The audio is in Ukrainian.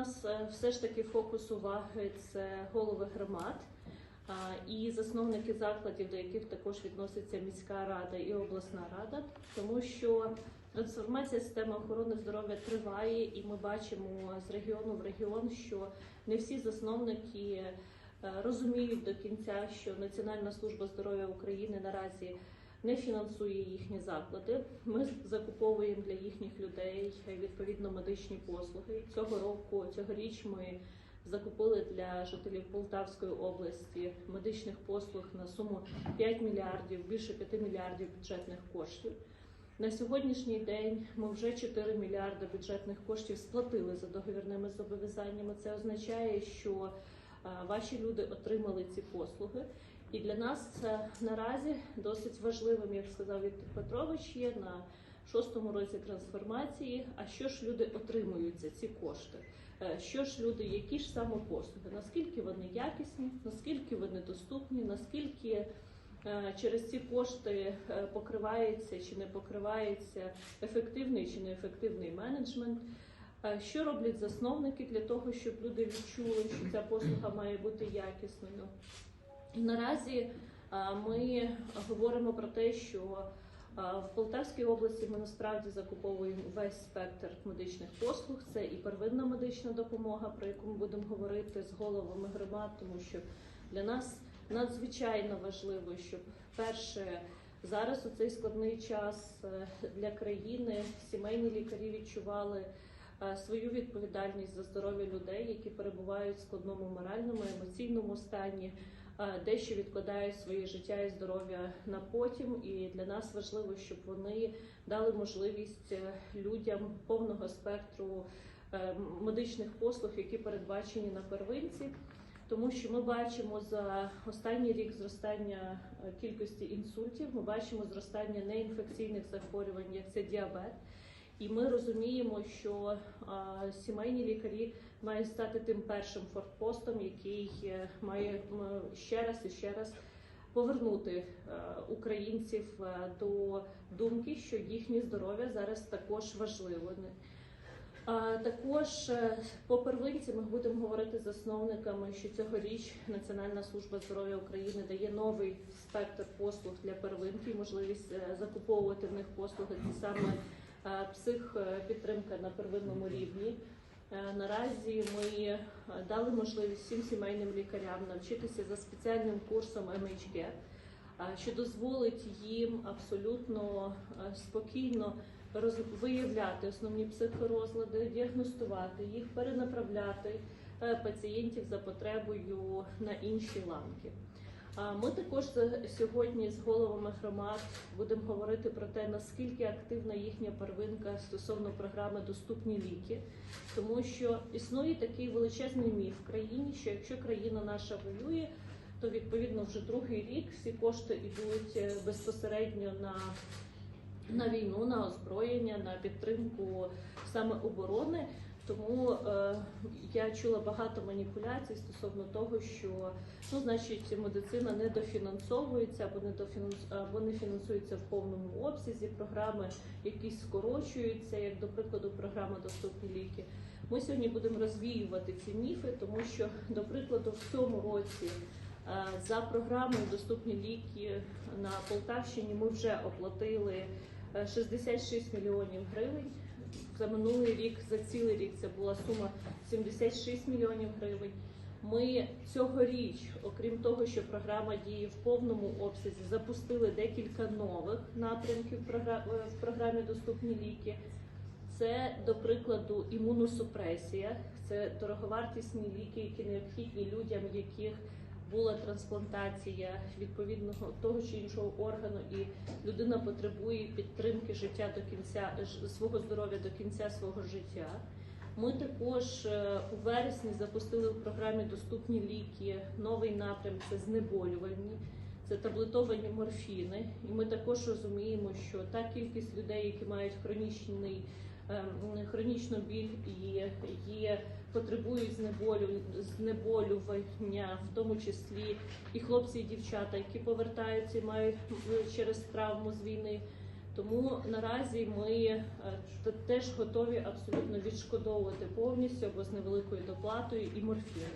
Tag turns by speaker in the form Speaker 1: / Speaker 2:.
Speaker 1: нас е, все ж таки фокус уваги це голови громад і засновники закладів, до яких також відноситься міська рада і обласна рада, тому що трансформація системи охорони здоров'я триває, і ми бачимо з регіону в регіон, що не всі засновники е, розуміють до кінця, що Національна служба здоров'я України наразі не фінансує їхні заклади. Ми закуповуємо для їхніх людей е, відповідно медичні послуги. Цього року, цьогоріч ми закупили для жителів Полтавської області медичних послуг на суму 5 мільярдів, більше 5 мільярдів бюджетних коштів. На сьогоднішній день ми вже 4 мільярди бюджетних коштів сплатили за договірними зобов'язаннями. Це означає, що е, ваші люди отримали ці послуги. І для нас це наразі досить важливим, як сказав Віктор Петрович, є на шостому році трансформації. А що ж люди отримують за ці кошти? Е, Що ж люди, які ж саме послуги? Наскільки вони якісні, наскільки вони доступні, наскільки е, через ці кошти е, покривається чи не покривається ефективний чи неефективний менеджмент? Що роблять засновники для того, щоб люди відчули, що ця послуга має бути якісною? Наразі ми говоримо про те, що в Полтавській області ми насправді закуповуємо весь спектр медичних послуг. Це і первинна медична допомога, про яку ми будемо говорити з головами громад, тому що для нас надзвичайно важливо, щоб перше зараз у цей складний час е, для країни сімейні лікарі відчували е, свою відповідальність за здоров'я людей, які перебувають в складному моральному емоційному стані е, дещо відкладають своє життя і здоров'я на потім. І для нас важливо, щоб вони дали можливість е, людям повного спектру е, медичних послуг, які передбачені на первинці. Тому що ми бачимо за останній рік зростання е, кількості інсультів, ми бачимо зростання неінфекційних захворювань, як це діабет. І ми розуміємо, що сімейні лікарі мають стати тим першим форпостом, який е, має ще раз і ще раз повернути е, українців е, до думки, що їхнє здоров'я зараз також важливо. Також по первинці ми будемо говорити з засновниками, що цьогоріч Національна служба здоров'я України дає новий спектр послуг для первинки, можливість закуповувати в них послуги. Саме психпідтримка на первинному рівні. Е, Наразі ми е, дали можливість всім сімейним лікарям навчитися за спеціальним курсом MHG, е, що дозволить їм абсолютно е, спокійно виявляти основні психорозлади, діагностувати їх, перенаправляти е, пацієнтів за потребою на інші ланки. Ми також сьогодні з головами громад будемо говорити про те, наскільки активна їхня первинка стосовно програми Доступні ліки, тому що існує такий величезний міф в країні, що якщо країна наша воює, то відповідно вже другий рік всі кошти йдуть е, безпосередньо на, на війну, на озброєння, на підтримку саме оборони. Тому е, я чула багато маніпуляцій стосовно того, що ну, значить, медицина не дофінансовується або не дофінанс... або не фінансується в повному обсязі. Програми якісь скорочуються, як до прикладу, програма Доступні ліки. Ми сьогодні будемо розвіювати ці міфи, тому що, до прикладу, в цьому році е, за програмою Доступні ліки на Полтавщині ми вже оплатили е, 66 мільйонів гривень. За минулий рік, за цілий рік це була сума 76 мільйонів гривень. Ми цьогоріч, окрім того, що програма діє в повному обсязі, запустили декілька нових напрямків в е, програмі Доступні ліки. Це, до прикладу, імуносупресія, це дороговартісні ліки, які необхідні людям, яких була трансплантація відповідного того чи іншого органу, і людина потребує підтримки життя до кінця свого здоров'я до кінця свого життя. Ми також е, у вересні запустили в програмі Доступні ліки новий напрям це знеболювальні, це таблетовані морфіни. І ми також розуміємо, що та кількість людей, які мають хронічний хронічну біль і є потребують знеболю, знеболювання, в тому числі і хлопці, і дівчата, які повертаються і мають через травму з війни Тому наразі ми е, теж готові абсолютно відшкодовувати повністю або з невеликою доплатою і морфіни.